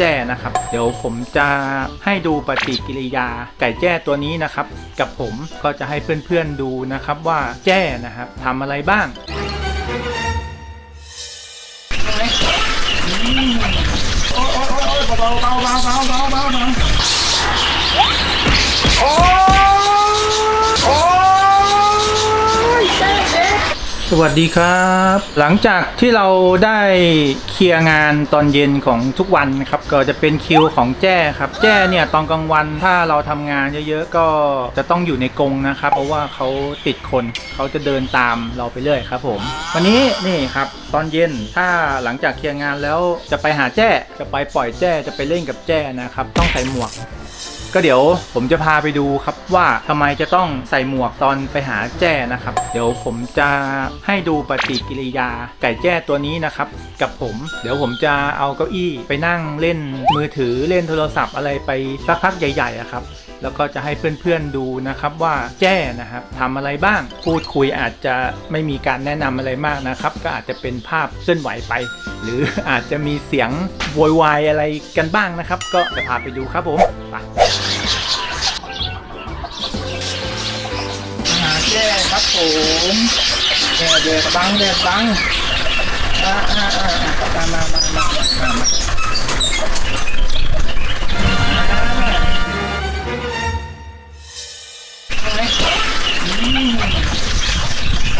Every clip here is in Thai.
แจ้นะครับ เดี๋ยวผมจะให้ดูปฏิกิริยาไก่แจ้ตัวนี้นะครับ กับผมก็จะให้เพื่อนๆดูนะครับว่าแจ้นะครับทำอะไรบ้าง สวัสดีครับ หลังจากที่เราได้เคลียร์งานตอนเย็นของทุกวันนะครับก็จะเป็นคิวของแจ้ครับ แจ้เนี่ยตอนกลางวันถ้าเราทำงานเยอะๆก็จะต้องอยู่ในกรงนะครับ เพราะว่าเขาติดคนเขาจะเดินตามเราไปเรื่อยครับ ผม วันนี้นี่ครับตอนเย็นถ้าหลังจากเคลียร์งานแล้วจะไปหาแจ้จะไปปล่อยแจ้จะไปเล่นกับแจ้นะครับ ต้องใส่หมวก ก็เดี๋ยวผมจะพาไปดูครับว่าทำไมจะต้องใส่หมวกตอนไปหาแจ้นะครับ เดี๋ยวผมจะให้ดูปฏิกิริยาไก่แจ้ตัวนี้นะครับ กับผม เดี๋ยวผมจะเอาเก้าอี้ไปนั่งเล่นมือถือเล่นโทรศัพท์อะไรไปสักพักใหญ่ๆอะครับ แล้วก็จะให้เพื่อนๆดูนะครับว่าแจ้นะครับทำอะไรบ้าง พูดคุยอาจจะไม่มีการแนะนำอะไรมากนะครับ ก็อาจจะเป็นภาพเคลื่อนไหวไป หรืออาจจะมีเสียงโวยวายอะไรกันบ้างนะครับ ก็จะพาไปดูครับผมไปหาแย่ครับผมแย่เดือดบังเดือดบังอ่าอ่าอ่าอ่ามามามามามา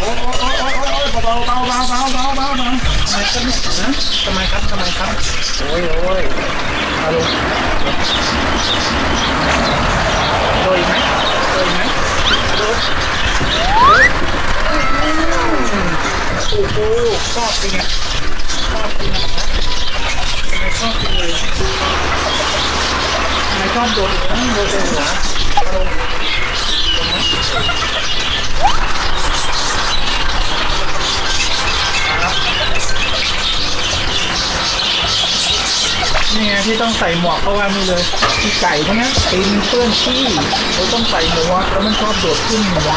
เบาเบาเบาเบาเบาเบาเบาทำไมครับเนี่ยฮะทำไมครับทำไมครับโอ้ยโอ้ยเอาลงโดยไหมโดยไหมโดยโอ้โหชอบจริงอะชอบจริงอะทำไมชอบจริงเลยทำไมชอบโดนหัวโดนหัวอารมณ์นี่ไง ที่ต้องใส่หมวกเพราะว่านี่เลยที่ไก่ทั้งนั้นตีนเปื้อนขี้เขาต้องใส่หมวกแล้วมันชอบโดดขึ้นหัว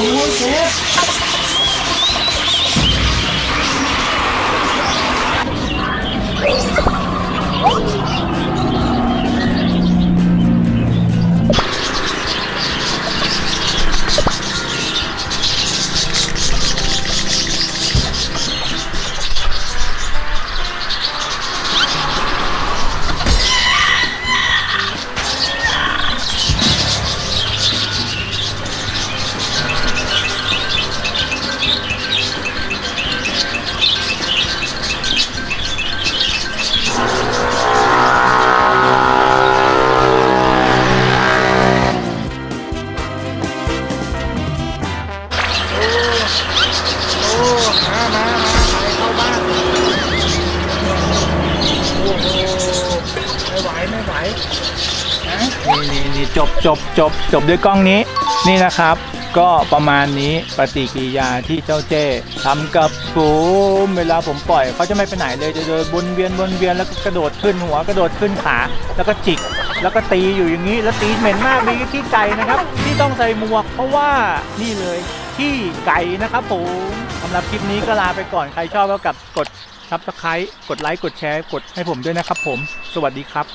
โอ้ย จบจบจบจบด้วยกล้องนี้นี่นะครับ ก็ประมาณนี้ปฏิกิริยาที่เจ้าเจ้ทำกับผมเวลาผมปล่อยเขาจะไม่ไปไหนเลยจะเดินวนเวียนวนเวียนแล้วก็กระโดดขึ้นหัวกระโดดขึ้นขาแล้วก็จิกแล้วก็ตีอยู่อย่างนี้แล้วตีเหม็นมากมีขี้ไก่นะครับ ที่ต้องใส่หมวก เพราะว่านี่เลยขี้ไก่นะครับผมสำหรับคลิปนี้ก็ลาไปก่อนใครชอบก็กับกดซับสไครต์กดไลค์กดแชร์กดให้ผมด้วยนะครับผม สวัสดีครับ